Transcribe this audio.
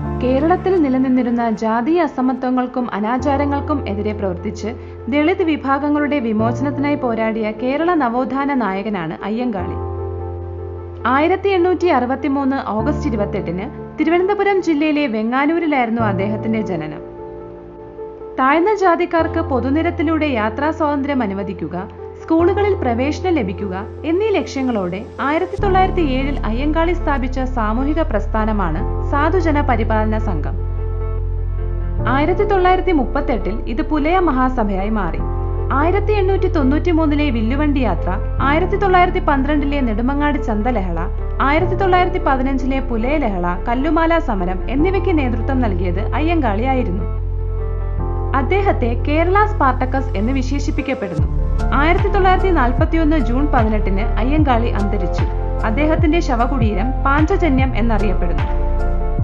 കേരളത്തിൽ നിലനിന്നിരുന്ന ജാതീയ അസമത്വങ്ങൾക്കും അനാചാരങ്ങൾക്കും എതിരെ പ്രവർത്തിച്ച് ദളിത് വിഭാഗങ്ങളുടെ വിമോചനത്തിനായി പോരാടിയ കേരള നവോത്ഥാന നായകനാണ് അയ്യങ്കാളി. ആയിരത്തി എണ്ണൂറ്റി അറുപത്തി മൂന്ന് ഓഗസ്റ്റ് ഇരുപത്തെട്ടിന് തിരുവനന്തപുരം ജില്ലയിലെ വെങ്ങാനൂരിലായിരുന്നു അദ്ദേഹത്തിന്റെ ജനനം. താഴ്ന്ന ജാതിക്കാർക്ക് പൊതുനിരത്തിലൂടെ യാത്രാ സ്വാതന്ത്ര്യം അനുവദിക്കുക സ്കൂളുകളിൽ പ്രവേശനം ലഭിക്കുക എന്നീ ലക്ഷ്യങ്ങളോടെ ആയിരത്തി തൊള്ളായിരത്തി ഏഴിൽ അയ്യങ്കാളി സ്ഥാപിച്ച സാമൂഹിക പ്രസ്ഥാനമാണ് സാധുജന പരിപാലന സംഘം. ആയിരത്തി തൊള്ളായിരത്തി മുപ്പത്തെട്ടിൽ ഇത് പുലയ മഹാസഭയായി മാറി. ആയിരത്തി എണ്ണൂറ്റി തൊണ്ണൂറ്റി മൂന്നിലെ വില്ലുവണ്ടി യാത്ര ആയിരത്തി തൊള്ളായിരത്തി പന്ത്രണ്ടിലെ നെടുമങ്ങാട് ചന്തലഹള ആയിരത്തി തൊള്ളായിരത്തി പതിനഞ്ചിലെ പുലയലഹള കല്ലുമാല സമരം എന്നിവയ്ക്ക് നേതൃത്വം നൽകിയത് അയ്യങ്കാളിയായിരുന്നു. അദ്ദേഹത്തെ കേരള സ്പാർട്ടക്കസ് എന്ന് വിശേഷിപ്പിക്കപ്പെടുന്നു. ആയിരത്തി തൊള്ളായിരത്തി നാൽപ്പത്തിയൊന്ന് ജൂൺ പതിനെട്ടിന് അയ്യങ്കാളി അന്തരിച്ചു. അദ്ദേഹത്തിന്റെ ശവകുടീരം പാഞ്ചജന്യം എന്നറിയപ്പെടുന്നു.